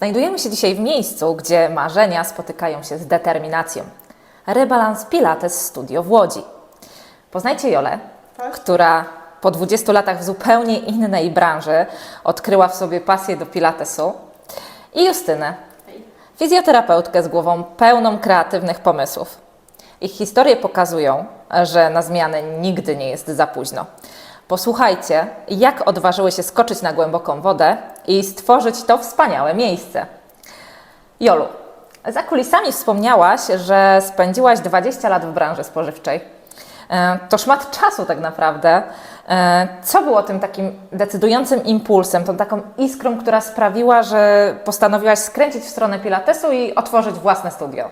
Znajdujemy się dzisiaj w miejscu, gdzie marzenia spotykają się z determinacją. Rebalans Pilates Studio w Łodzi. Poznajcie Jolę, Tak. która po 20 latach w zupełnie innej branży odkryła w sobie pasję do Pilatesu i Justynę, fizjoterapeutkę z głową pełną kreatywnych pomysłów. Ich historie pokazują, że na zmianę nigdy nie jest za późno. Posłuchajcie, jak odważyły się skoczyć na głęboką wodę i stworzyć to wspaniałe miejsce. Jolu, za kulisami wspomniałaś, że spędziłaś 20 lat w branży spożywczej. E, To szmat czasu tak naprawdę. E, Co było tym takim decydującym impulsem, tą taką iskrą, która sprawiła, że postanowiłaś skręcić w stronę Pilatesu i otworzyć własne studio?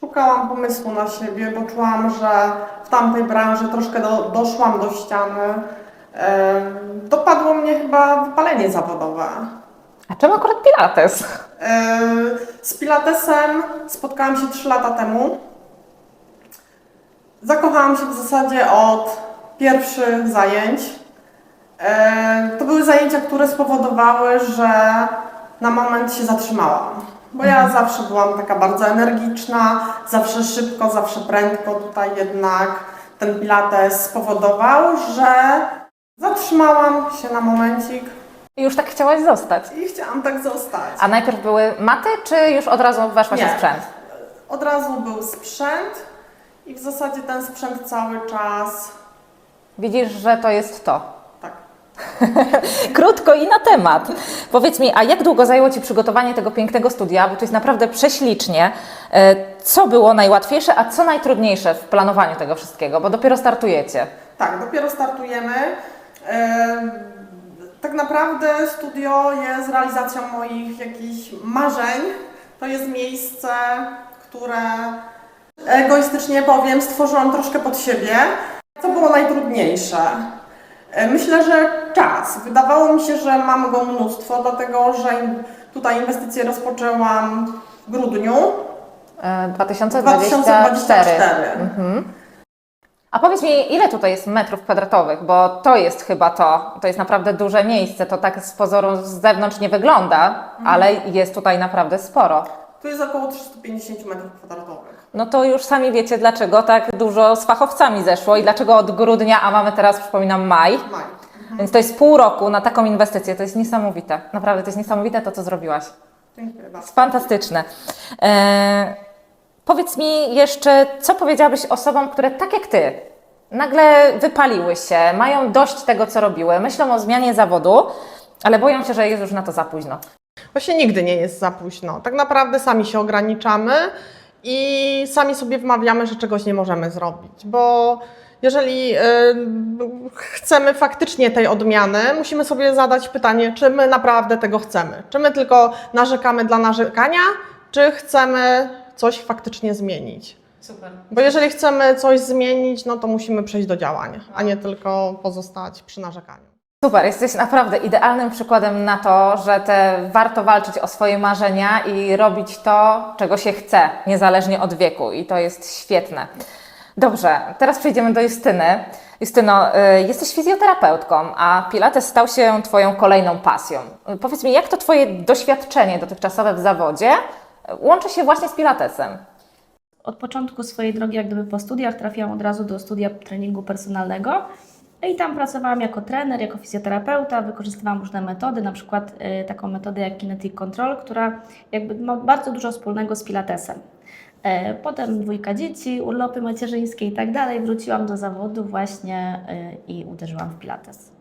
Szukałam pomysłu na siebie, bo czułam, że w tamtej branży troszkę do, doszłam do ściany. Dopadło mnie chyba wypalenie zawodowe. A czemu akurat Pilates? Z Pilatesem spotkałam się 3 lata temu. Zakochałam się w zasadzie od pierwszych zajęć. To były zajęcia, które spowodowały, że na moment się zatrzymałam. Bo ja zawsze byłam taka bardzo energiczna, zawsze szybko, zawsze prędko. Tutaj jednak ten Pilates spowodował, że zatrzymałam się na momencik I już tak chciałaś zostać. i chciałam tak zostać. A najpierw były maty, czy już od razu weszłaś Nie. w sprzęt? Od razu był sprzęt i w zasadzie ten sprzęt cały czas. Widzisz, że to jest to. Tak. Krótko i na temat. Powiedz mi, a jak długo zajęło Ci przygotowanie tego pięknego studia? Bo to jest naprawdę prześlicznie. E, Co było najłatwiejsze, a co najtrudniejsze w planowaniu tego wszystkiego? Bo dopiero startujecie. Tak, dopiero startujemy. Tak naprawdę studio jest realizacją moich jakichś marzeń. To jest miejsce, które egoistycznie powiem, stworzyłam troszkę pod siebie. Co było najtrudniejsze? E, Myślę, że czas. Wydawało mi się, że mam go mnóstwo, dlatego że tutaj inwestycje rozpoczęłam w grudniu E, 2024. 2024. A powiedz mi, ile tutaj jest metrów kwadratowych? Bo to jest chyba to. To jest naprawdę duże miejsce. To tak z pozoru z zewnątrz nie wygląda, ale jest tutaj naprawdę sporo. Tu jest około 350 metrów kwadratowych. No to już sami wiecie, dlaczego tak dużo z fachowcami zeszło i dlaczego od grudnia, a mamy teraz, przypominam, maj. Maj. Więc to jest pół roku na taką inwestycję. To jest niesamowite. Naprawdę, to jest niesamowite to, co zrobiłaś. Dziękuję bardzo. Fantastyczne. E, powiedz mi jeszcze, co powiedziałabyś osobom, które tak jak ty, nagle wypaliły się, mają dość tego, co robiły, myślą o zmianie zawodu, ale boją się, że jest już na to za późno. Właśnie nigdy nie jest za późno. Tak naprawdę sami się ograniczamy i sami sobie wmawiamy, że czegoś nie możemy zrobić, bo jeżeli y, chcemy faktycznie tej odmiany, musimy sobie zadać pytanie, czy my naprawdę tego chcemy. Czy my tylko narzekamy dla narzekania, czy chcemy coś faktycznie zmienić. Super. Bo jeżeli chcemy coś zmienić, no to musimy przejść do działań, a nie tylko pozostać przy narzekaniu. Super, jesteś naprawdę idealnym przykładem na to, że te, warto walczyć o swoje marzenia i robić to, czego się chce, niezależnie od wieku. I to jest świetne. Dobrze, teraz przejdziemy do Justyny. Justyno, y, jesteś fizjoterapeutką, a Pilates stał się Twoją kolejną pasją. Y, Powiedz mi, jak to Twoje doświadczenie dotychczasowe w zawodzie łączy się właśnie z Pilatesem? Od początku swojej drogi, jak gdyby po studiach, trafiłam od razu do studia treningu personalnego. I tam pracowałam jako trener, jako fizjoterapeuta, wykorzystywałam różne metody, na przykład y, taką metodę jak Kinetic Control, która jakby ma bardzo dużo wspólnego z Pilatesem. E, Potem dwójka dzieci, urlopy macierzyńskie i tak dalej. Wróciłam do zawodu właśnie y, i uderzyłam w Pilates.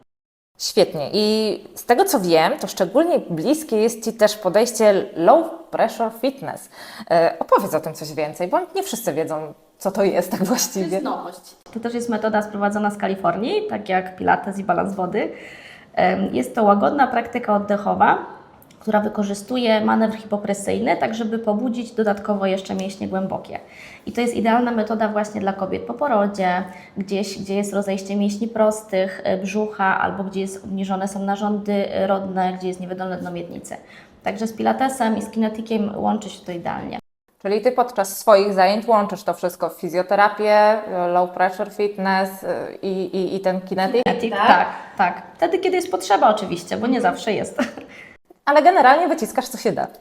Świetnie. I z tego co wiem, to szczególnie bliskie jest Ci też podejście low pressure fitness. E, opowiedz o tym coś więcej, bo nie wszyscy wiedzą, co to jest tak właściwie. nowość. To też jest metoda sprowadzona z Kalifornii, tak jak Pilates i balans wody. Jest to łagodna praktyka oddechowa, która wykorzystuje manewr hipopresyjny, tak żeby pobudzić dodatkowo jeszcze mięśnie głębokie. I to jest idealna metoda właśnie dla kobiet po porodzie, gdzieś, gdzie jest rozejście mięśni prostych, e, brzucha, albo gdzie jest obniżone są narządy e, rodne, gdzie jest niewydolne dno miednicy. Także z Pilatesem i z Kinetikiem łączy się to idealnie. Czyli Ty podczas swoich zajęć łączysz to wszystko, fizjoterapię, low pressure fitness y, i, i, i ten kinetyk? Kinetic, tak, tak. Wtedy, kiedy jest potrzeba oczywiście, bo nie zawsze jest. ale generalnie wyciskasz co się da.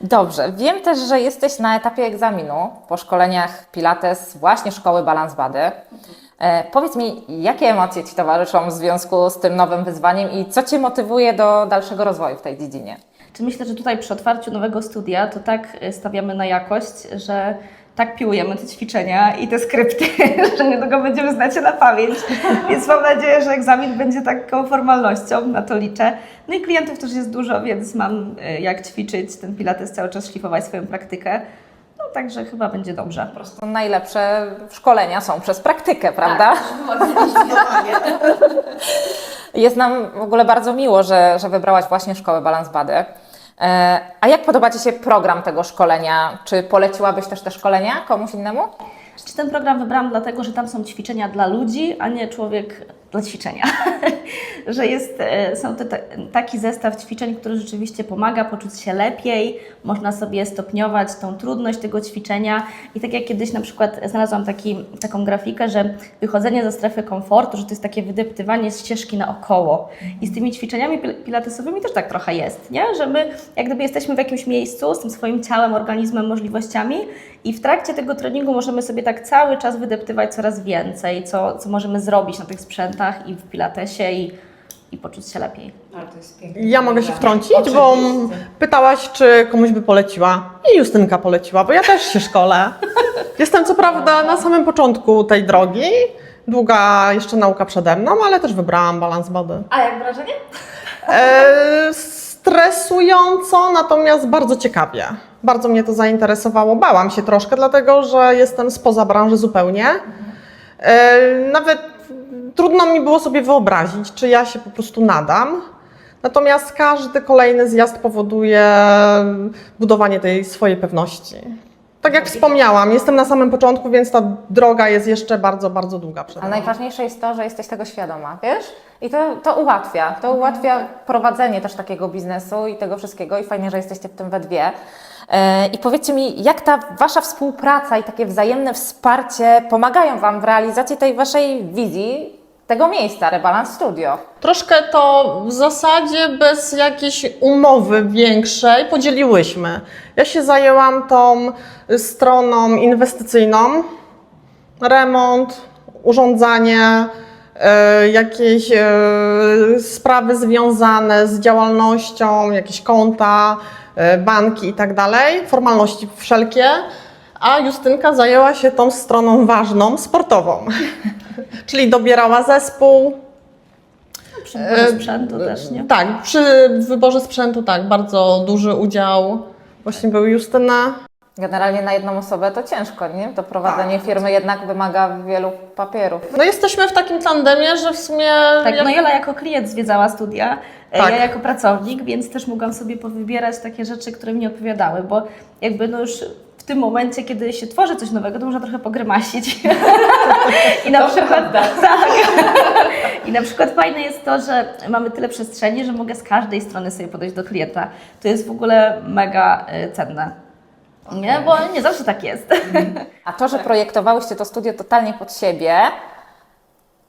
Dobrze, wiem też, że jesteś na etapie egzaminu po szkoleniach Pilates właśnie szkoły Balance Body. E, powiedz mi, jakie emocje Ci towarzyszą w związku z tym nowym wyzwaniem i co Cię motywuje do dalszego rozwoju w tej dziedzinie? Czy myślę, że tutaj przy otwarciu nowego studia to tak y, stawiamy na jakość, że tak piłujemy te ćwiczenia i te skrypty, że niedługo będziemy znać je na pamięć. Więc mam nadzieję, że egzamin będzie taką formalnością, na to liczę. No i klientów też jest dużo, więc mam y, jak ćwiczyć ten pilates, cały czas szlifować swoją praktykę. No także chyba będzie dobrze. Po prostu najlepsze szkolenia są przez praktykę, prawda? Zdecydowanie. Jest nam w ogóle bardzo miło, że, że wybrałaś właśnie szkołę Balance Body. E, A jak podoba Ci się program tego szkolenia? Czy poleciłabyś też te szkolenia komuś innemu? Czy ten program wybrałam dlatego, że tam są ćwiczenia dla ludzi, a nie człowiek dla ćwiczenia. że jest, e, są te, taki zestaw ćwiczeń, który rzeczywiście pomaga poczuć się lepiej, można sobie stopniować tą trudność tego ćwiczenia. I tak jak kiedyś na przykład znalazłam taki, taką grafikę, że wychodzenie ze strefy komfortu, że to jest takie wydeptywanie ścieżki naokoło. I z tymi ćwiczeniami pil- pilatesowymi też tak trochę jest, nie? że my jak gdyby jesteśmy w jakimś miejscu z tym swoim ciałem, organizmem, możliwościami i w trakcie tego treningu możemy sobie tak cały czas wydeptywać coraz więcej, co, co możemy zrobić na tych sprzętach i w pilatesie i, i poczuć się lepiej. Ja mogę się wtrącić, bo pytałaś, czy komuś by poleciła. I Justynka poleciła, bo ja też się szkolę. Jestem co prawda na samym początku tej drogi. Długa jeszcze nauka przede mną, ale też wybrałam balans body. A jak wrażenie? E, stresująco, natomiast bardzo ciekawie. Bardzo mnie to zainteresowało. Bałam się troszkę, dlatego że jestem spoza branży zupełnie. E, nawet trudno mi było sobie wyobrazić, czy ja się po prostu nadam. Natomiast każdy kolejny zjazd powoduje budowanie tej swojej pewności. Tak jak wspomniałam, jestem na samym początku, więc ta droga jest jeszcze bardzo, bardzo długa przed Ale nami. najważniejsze jest to, że jesteś tego świadoma, wiesz? I to, to ułatwia. To ułatwia prowadzenie też takiego biznesu i tego wszystkiego i fajnie, że jesteście w tym we dwie. E, I powiedzcie mi, jak ta Wasza współpraca i takie wzajemne wsparcie pomagają Wam w realizacji tej Waszej wizji tego miejsca, Rebalance Studio? Troszkę to w zasadzie bez jakiejś umowy większej podzieliłyśmy. Ja się zajęłam tą stroną inwestycyjną, remont, urządzanie, jakieś e, sprawy związane z działalnością, jakieś konta, e, banki i tak dalej, formalności wszelkie, a Justynka zajęła się tą stroną ważną, sportową. Czyli dobierała zespół, Przy wyborze E, sprzętu też, nie? tak, przy wyborze sprzętu tak, bardzo duży udział właśnie był Justyna. Generalnie na jedną osobę to ciężko, nie? To prowadzenie firmy jednak wymaga wielu papierów. No jesteśmy w takim tandemie, że w sumie... Tak, jak- no Jola jako klient zwiedzała studia, e, Tak. ja jako pracownik, więc też mogłam sobie powybierać takie rzeczy, które mi odpowiadały, bo jakby no już w tym momencie, kiedy się tworzy coś nowego, to można trochę pogrymasić. I na przykład tak. I na przykład fajne jest to, że mamy tyle przestrzeni, że mogę z każdej strony sobie podejść do klienta. To jest w ogóle mega e, cenne. Nie, bo nie zawsze tak jest. A to, że projektowałyście to studio totalnie pod siebie,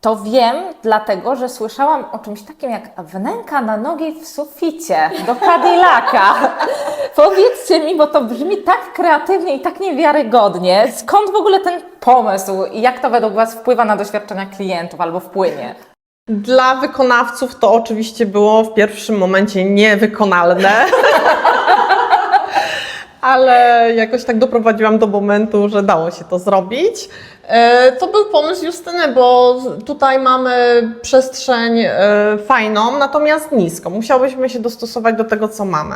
to wiem, dlatego że słyszałam o czymś takim jak wnęka na nogi w suficie do Cadillaca. Powiedzcie mi, bo to brzmi tak kreatywnie i tak niewiarygodnie. Skąd w ogóle ten pomysł i jak to według Was wpływa na doświadczenia klientów albo wpłynie? Dla wykonawców to oczywiście było w pierwszym momencie niewykonalne. Ale jakoś tak doprowadziłam do momentu, że dało się to zrobić. E, To był pomysł Justyny, bo tutaj mamy przestrzeń e, fajną, natomiast niską. Musiałyśmy się dostosować do tego, co mamy.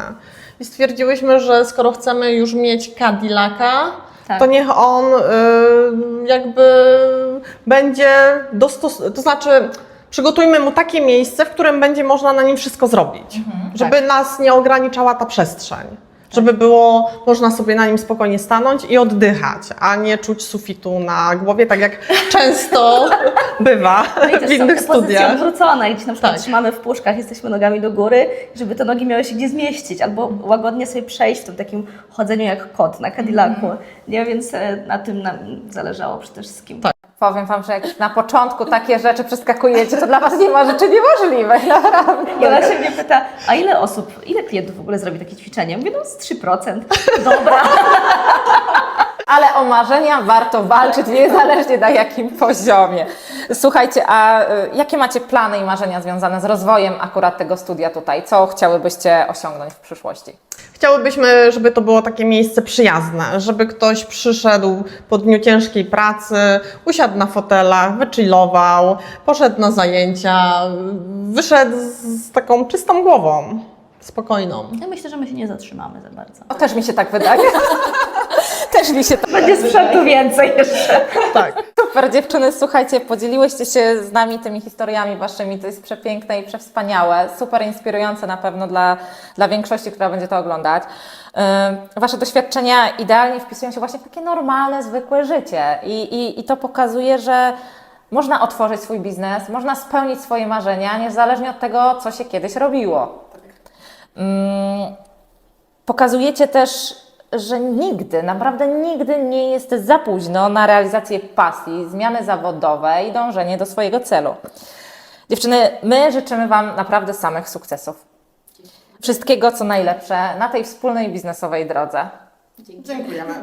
I stwierdziłyśmy, że skoro chcemy już mieć Cadillaca, Tak. to niech on y, jakby będzie dostos- to znaczy przygotujmy mu takie miejsce, w którym będzie można na nim wszystko zrobić, żeby nas nie ograniczała ta przestrzeń. Żeby było można sobie na nim spokojnie stanąć i oddychać, a nie czuć sufitu na głowie, tak jak często bywa No i w innych studiach. odwrócone, gdzie na przykład Tak. trzymamy w puszkach, jesteśmy nogami do góry, żeby te nogi miały się gdzie zmieścić, albo łagodnie sobie przejść w tym takim chodzeniu jak kot na Cadillacu. Nie, więc e, na tym nam zależało przede wszystkim. Tak. Powiem Wam, że jak na początku takie rzeczy przeskakujecie, to dla Was nie ma rzeczy niemożliwych, naprawdę. Jola się mnie pyta, a ile osób, ile klientów w ogóle zrobi takie ćwiczenie? Mówię, no z 3%. Dobra. Ale o marzenia warto walczyć, niezależnie na jakim poziomie. Słuchajcie, a y, jakie macie plany i marzenia związane z rozwojem akurat tego studia tutaj? Co chciałybyście osiągnąć w przyszłości? Chciałybyśmy, żeby to było takie miejsce przyjazne, żeby ktoś przyszedł po dniu ciężkiej pracy, usiadł na fotelach, wychillował, poszedł na zajęcia, wyszedł z taką czystą głową, spokojną. Ja myślę, że my się nie zatrzymamy za bardzo. O, też mi się tak wydaje. też mi się tak Będzie sprzętu więcej jeszcze. Tak. Super dziewczyny, słuchajcie, podzieliłyście się z nami tymi historiami waszymi, to jest przepiękne i przewspaniałe, super inspirujące na pewno dla, dla większości, która będzie to oglądać. Wasze doświadczenia idealnie wpisują się właśnie w takie normalne, zwykłe życie i, i, i to pokazuje, że można otworzyć swój biznes, można spełnić swoje marzenia, niezależnie od tego, co się kiedyś robiło. Pokazujecie też, że nigdy, naprawdę nigdy nie jest za późno na realizację pasji, zmiany zawodowe i dążenie do swojego celu. Dziewczyny, my życzymy Wam naprawdę samych sukcesów. Wszystkiego, co najlepsze na tej wspólnej biznesowej drodze. Dziękujemy.